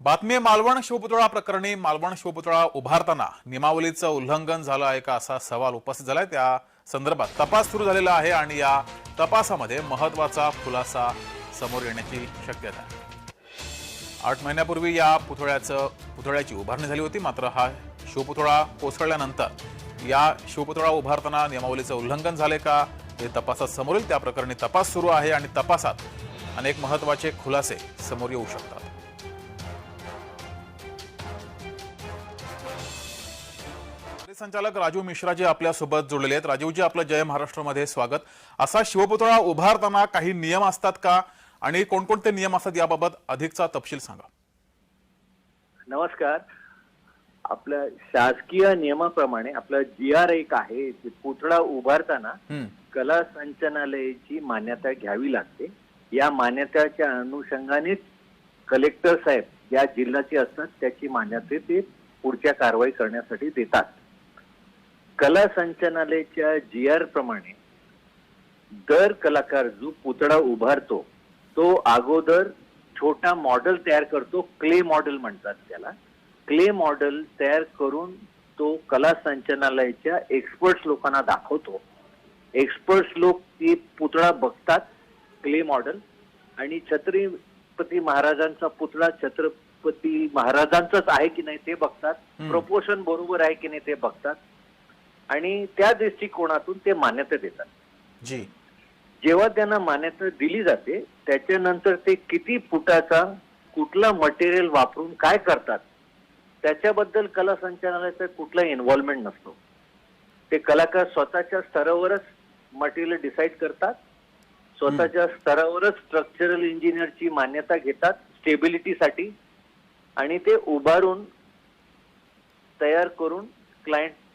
बातमी मालवण शिवपुतळा प्रकरणी मालवण शिवपुतळा उभारताना नियमावलीचं उल्लंघन झालं आहे का असा सवाल उपस्थित झालाय. त्या संदर्भात तपास सुरू झालेला आहे आणि या तपासामध्ये महत्त्वाचा खुलासा समोर येण्याची शक्यता आहे. आठ महिन्यापूर्वी या पुतळ्याचं पुतळ्याची उभारणी झाली होती मात्र हा शिवपुतळा कोसळल्यानंतर या शिवपुतळा उभारताना नियमावलीचं उल्लंघन झाले का हे तपासात समोर येईल. त्या प्रकरणी तपास सुरू आहे आणि तपासात अनेक महत्त्वाचे खुलासे समोर येऊ शकतात. संचालक राजू मिश्रा जे आपल्यासोबत जोडलेले आहेत. राजीवजी आपलं जय महाराष्ट्रामध्ये स्वागत. असा शिवपुतळा उभारताना काही नियम असतात का? आणि कोणकोणते नियम असतात याबाबत अधिकचा तपशील सांगा. नमस्कार. आपल्या शासकीय नियमाप्रमाणे आपलं जी आर एक आहे पुतळा उभारताना कला संचालनालयाची मान्यता घ्यावी लागते. या मान्यताच्या अनुषंगानेच कलेक्टर साहेब या जिल्ह्याचे असतात त्याची मान्यता ते पुढच्या कारवाई करण्यासाठी देतात. कला संचालनालयाच्या जी आर प्रमाणे दर कलाकार जो पुतळा उभारतो तो अगोदर छोटा मॉडेल तयार करतो क्ले मॉडेल म्हणतात त्याला. क्ले मॉडेल तयार करून तो कला संचालनालयाच्या एक्सपर्ट्स लोकांना दाखवतो. एक्सपर्ट्स लोक ती पुतळा बघतात क्ले मॉडेल आणि छत्रपती महाराजांचा पुतळा छत्रपती महाराजांचाच आहे की नाही ते बघतात. हम्म. प्रपोर्शन बरोबर आहे की नाही ते बघतात. आणि त्या दृष्टिकोनातून ते मान्यता देतात. जी. जेव्हा त्यांना मान्यता दिली जाते त्याच्यानंतर ते किती फुटाचा कुठला मटेरियल वापरून काय करतात त्याच्याबद्दल कला संचालनालयाचा कुठला इन्व्हॉल्वमेंट नसतो. ते कलाकार स्वतःच्या स्तरावरच मटेरियल डिसाईड करतात स्वतःच्या स्तरावरच स्ट्रक्चरल इंजिनियरची मान्यता घेतात स्टेबिलिटीसाठी आणि ते उभारून तयार करून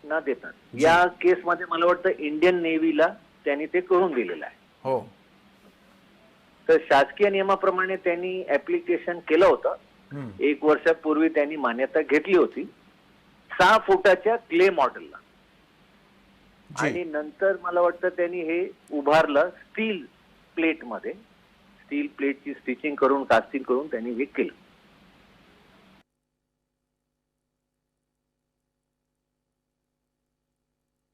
क्लायंटना देतात. या केसमध्ये मला वाटतं इंडियन नेव्हीला त्यांनी ते करून दिलेलं आहे. हो. तर शासकीय नियमाप्रमाणे त्यांनी ऍप्लिकेशन केलं होतं. एक वर्षापूर्वी त्यांनी मान्यता घेतली होती. सहा फुटाच्या क्ले मॉडेलला. आणि नंतर मला वाटतं त्यांनी हे उभारलं स्टील प्लेटमध्ये स्टील प्लेटची स्टिचिंग करून कास्टिंग करून त्यांनी हे केलं.